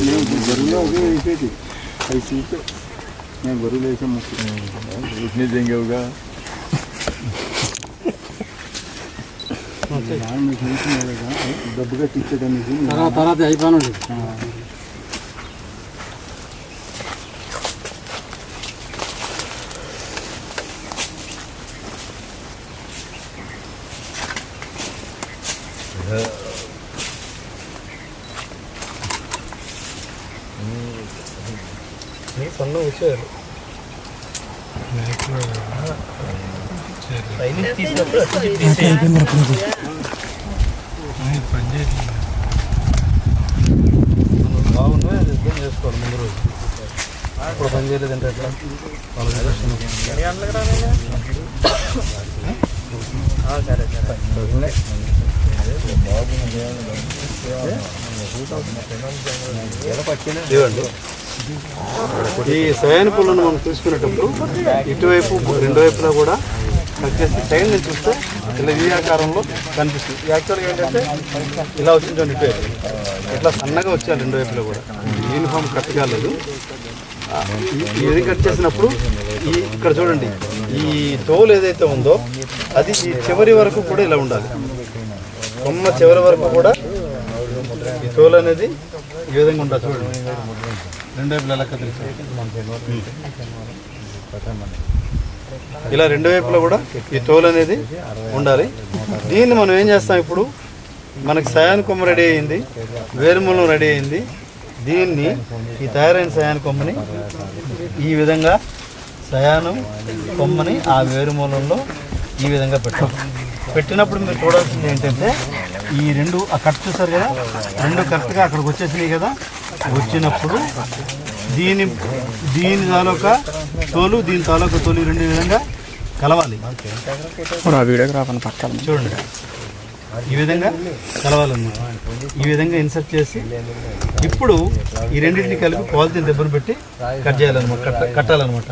నేను బరువులో అదే వేసేది అవి సీట్ నేను బరువులు వేసే ముక్కు ఇట్నే జంగవుగా నాన్న మీకు చూసిన కదా డబ్బుగా తీర్చడానికి తర్వాత తర్వాత అయిపోయినండి సన్న వచ్చారు తీసినప్పుడు బాగుంది అది యుద్ధం చేసుకోవాలి ముందు రోజు. ఇప్పుడు పని చేయలేదంటే ఎట్లా? వాళ్ళకి ఇవ్వండి. ఈ సయాన పుల్లను మనం తీసుకునేటప్పుడు ఇటువైపు రెండు వైపులా కూడా కట్ చేసి నుంచి చూస్తే ఇలా ఈ ఆకారంలో కనిపిస్తుంది. యాక్చువల్గా ఏంటంటే ఇలా వచ్చిందండి చూడండి ఇటువైపు ఇట్లా సన్నగా వచ్చారు రెండు వైపులో కూడా. యూనిఫామ్ కట్ కాలేదు. ఇది కట్ చేసినప్పుడు ఈ ఇక్కడ చూడండి ఈ తోలు ఏదైతే ఉందో అది ఈ చివరి వరకు కూడా ఇలా ఉండాలి. కొమ్మ చివరి వరకు కూడా ఈ తోలు అనేది ఈ విధంగా ఉండాలి చూడండి. రెండు వైపులా ఎలా ఇలా రెండు వైపులా కూడా ఈ తోలు అనేది ఉండాలి. దీన్ని మనం ఏం చేస్తాం ఇప్పుడు? మనకి సయాన్ కొమ్మ రెడీ అయింది వేరుమూలం రెడీ అయింది. దీన్ని ఈ తయారైన సయాన్ కొమ్మని ఈ విధంగా సయానం కొమ్మని ఆ వేరుమూలంలో ఈ విధంగా పెట్టాం. పెట్టినప్పుడు మీరు చూడాల్సింది ఏంటంటే ఈ రెండు కట్ చూసారు కదా? రెండు కరెక్ట్గా అక్కడికి వచ్చేసినాయి కదా? వచ్చినప్పుడు దీని దీని తాలూకా తోలు దీని తాలూకా తోలు రెండు విధంగా కలవాలి. చూడండి. ఈ విధంగా కలవాలన్నమాట. ఈ విధంగా ఇన్సర్ట్ చేసి ఇప్పుడు ఈ రెండింటిని కలిపి పాలిథిన్ దెబ్బను పెట్టి కట్ చేయాలన్నమాట. కట్ట కట్టాలన్నమాట.